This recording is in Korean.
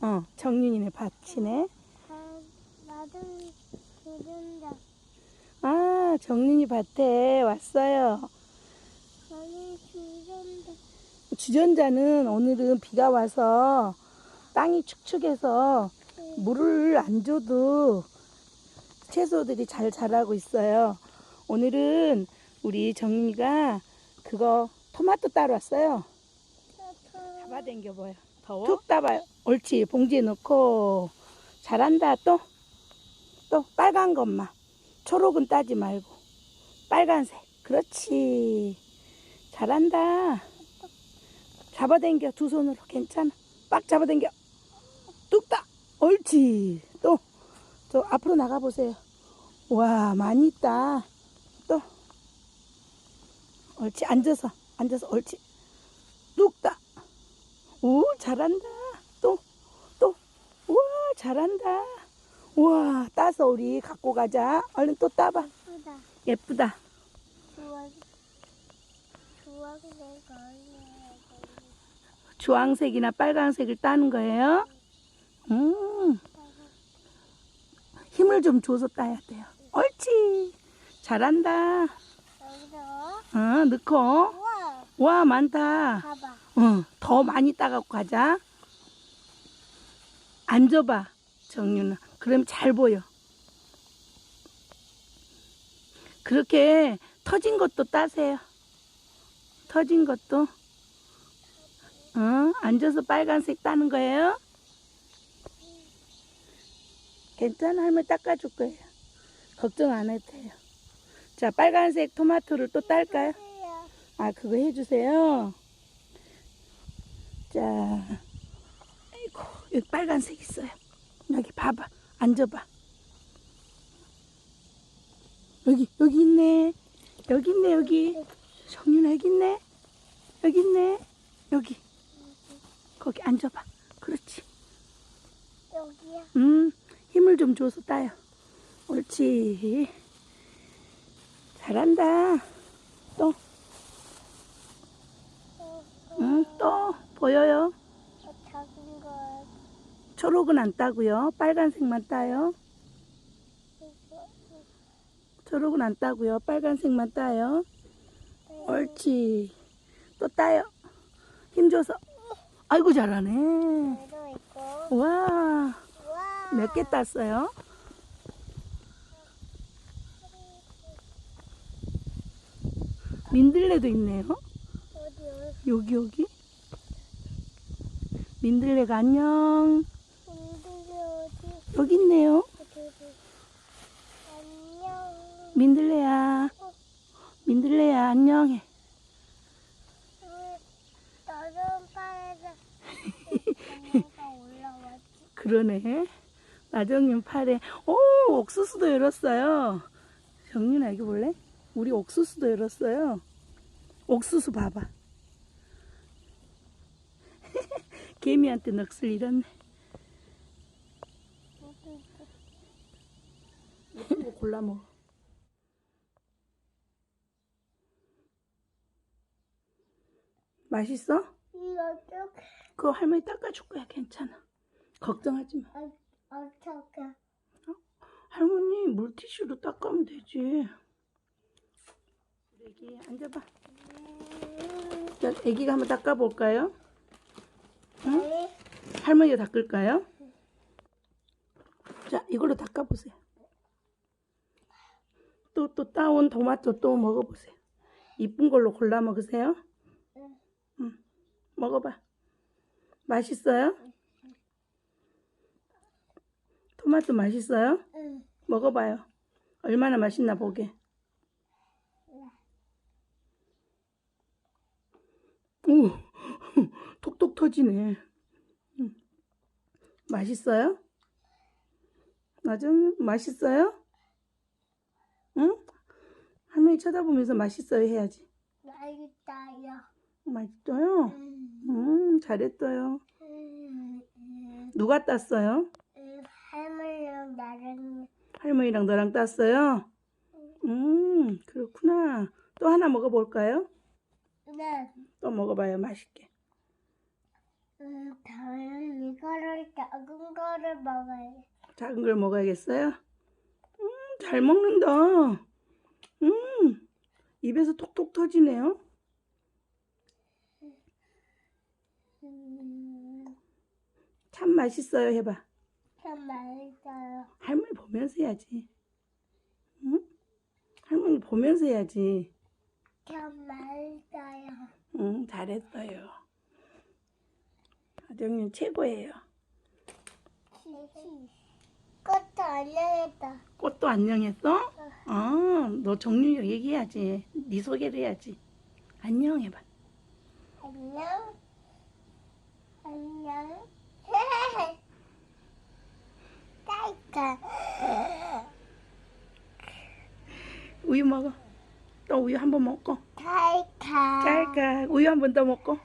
어, 정윤이네 밭이네. 아, 나도. 아, 정윤이 밭에 왔어요. 주전자. 주전자는 오늘은 비가 와서 땅이 축축해서 물을 안 줘도 채소들이 잘 자라고 있어요. 오늘은 우리 정윤이가 그거 토마토 따러 왔어요. 잡아당겨 보여. 더워? 툭 따봐요. 옳지. 봉지에 넣고. 잘한다. 또. 또 빨간 것만. 초록은 따지 말고. 빨간색. 그렇지. 잘한다. 잡아당겨. 두 손으로. 괜찮아. 빡 잡아당겨. 뚝 따. 옳지. 또. 저 앞으로 나가보세요. 와, 많이 있다. 또. 옳지. 앉아서. 앉아서. 옳지. 뚝 따. 오, 잘한다. 또, 또. 우와, 잘한다. 우와, 따서 우리 갖고 가자. 얼른 또 따봐. 예쁘다. 예쁘다. 주황. 주황색이나 빨간색을 따는 거예요. 음, 힘을 좀 줘서 따야 돼요. 옳지. 잘한다. 여기서. 어, 넣고. 와, 많다. 봐봐. 어, 더 많이 따갖고 가자. 앉아봐, 정윤아. 그럼 잘 보여. 그렇게 터진 것도 따세요. 터진 것도. 어, 앉아서 빨간색 따는 거예요. 괜찮아, 할머니 닦아줄 거예요. 걱정 안 해도 돼요. 자, 빨간색 토마토를 또 딸까요? 아, 그거 해주세요. 자, 아이고, 여기 빨간색 있어요. 여기 봐봐. 앉아봐. 여기, 여기 있네. 여기 있네, 여기. 정윤아, 여기 있네. 여기 있네. 여기. 거기 앉아봐. 그렇지. 여기야. 음, 힘을 좀 줘서 따요. 옳지. 잘한다. 또, 어, 응, 또, 보여요. 초록은 안 따고요. 빨간색만 따요. 초록은 안 따고요. 빨간색만 따요. 옳지. 또 따요. 힘줘서. 아이고 잘하네. 와, 우와. 몇 개 땄어요? 민들레도 있네요. 여기 여기. 민들레가 안녕. 힘들게 어디. 여기 있네요. 안녕. 민들레야. 민들레야 안녕해. 왜 너는 올라왔지? 그러네. 나정님 팔에, 오, 옥수수도 열었어요. 정윤아, 여기 볼래? 우리 옥수수도 열었어요. 옥수수 봐봐. 개미한테 넋을 잃었네. 예쁜 거 골라 먹어. 맛있어? 이거 쭉 그거 할머니 닦아줄 거야. 괜찮아. 걱정하지 마. 어, 어떻게? 할머니 물티슈로 닦으면 되지. 애기 앉아봐. 자, 애기가 한번 닦아볼까요? 응? 네. 할머니가 닦을까요? 자, 이걸로 닦아보세요. 또, 또 따온 토마토 또 먹어보세요. 이쁜 걸로 골라 먹으세요. 응. 응. 먹어봐. 맛있어요? 토마토 맛있어요? 응. 먹어봐요. 얼마나 맛있나 보게. 오, 톡톡 터지네. 음. 맛있어요? 나중 맛있어요? 응? 할머니 쳐다보면서 맛있어요 해야지. 맛있다요. 맛있어요? 음. 음, 잘했어요. 음. 음. 누가 땄어요? 음. 할머니랑 나랑 할머니랑 너랑 땄어요? 음, 그렇구나. 또 하나 먹어볼까요? 네. 또 먹어봐요, 맛있게. 음, 다음 이거를 작은 거를 먹어요. 작은 걸 먹어야겠어요? 음, 잘 먹는다. 음, 입에서 톡톡 터지네요. 음, 참 맛있어요. 해봐. 참 맛있어요. 할머니 보면서 해야지. 응? 할머니 보면서 해야지. 참 맛있어요. 응, 잘했어요. 아정님 최고예요. 꽃도 안녕했다. 꽃도 안녕했어? 아, 너 정윤이 얘기해야지. 네 소개를 해야지. 안녕 해봐. 안녕. 안녕. 딸까. 우유 먹어. 또 우유 한 번 먹고. 딸까. 깔까. 우유 한 번 더 먹고.